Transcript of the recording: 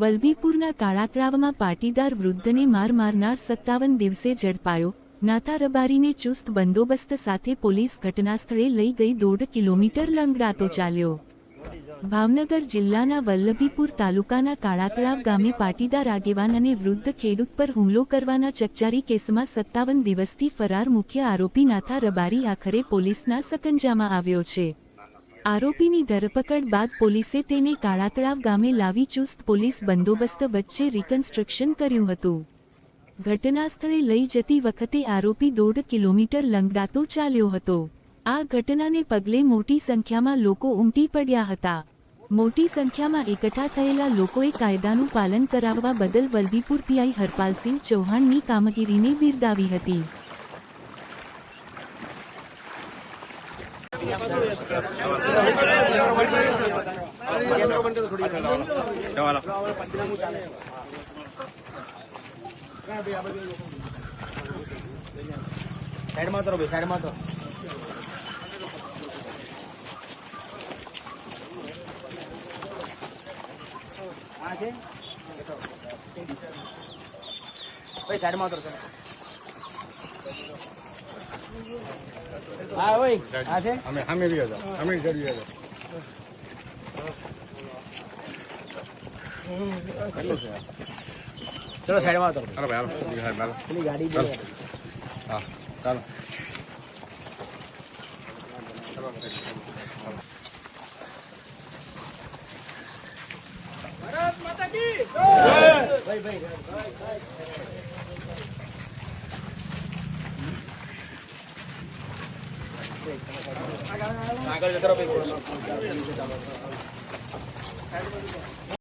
વલભીપુરના કાળાકરાવમાં પાટીદાર વૃદ્ધને માર મારનાર સત્તાવન દિવસે ઝડપાયો. નાતા રબારીને ચુસ્ત બંદોબસ્ત સાથે પોલીસ ઘટનાસ્થળે લઈ ગઈ દોઢ કિલોમીટર લંગડાતો ચાલ્યો. ભાવનગર જિલ્લાના વલ્લભીપુર તાલુકાના કાળાકરાવ ગામે પાટીદાર આગેવાન અને વૃદ્ધ ખેડૂત પર હુમલો કરવાના ચકચારી કેસમાં સત્તાવન દિવસથી ફરાર મુખ્ય આરોપી નાથા રબારી આખરે પોલીસના સકંજામાં આવ્યો છે. આરોપીની ધરપકડ બાદ પોલીસે તેને કાળાતળાવ ગામે લાવી ચુસ્ત પોલીસ બંદોબસ્ત વચ્ચે રિકન્સ્ટ્રક્શન કર્યું હતું. ઘટનાસ્થળે લઈ જતી વખતે આરોપી દોઢ કિલોમીટર લંગડાતો ચાલ્યો હતો. આ ઘટનાને પગલે મોટી સંખ્યામાં લોકો ઉમટી પડ્યા હતા. મોટી સંખ્યામાં એકઠા થયેલા લોકોએ કાયદાનું પાલન કરાવવા બદલ વલભીપુર પીઆઈ હરપાલસિંહ ચૌહાણની કામગીરીને બિરદાવી હતી. સાઈડમાં તો ભાઈ સાઈડમાં તો ભાઈ સાઈડમાં તો હા ભાઈ આ છે? અમે અમે રહ્યા હતા અમે ચલો સાઈડમાં તો હાલો ભાઈ હાલો. સાહેબ હાલો. પેલી ગાડી ચાલો. હા ચાલો. ભાઈ ભાઈ. આગળ જતો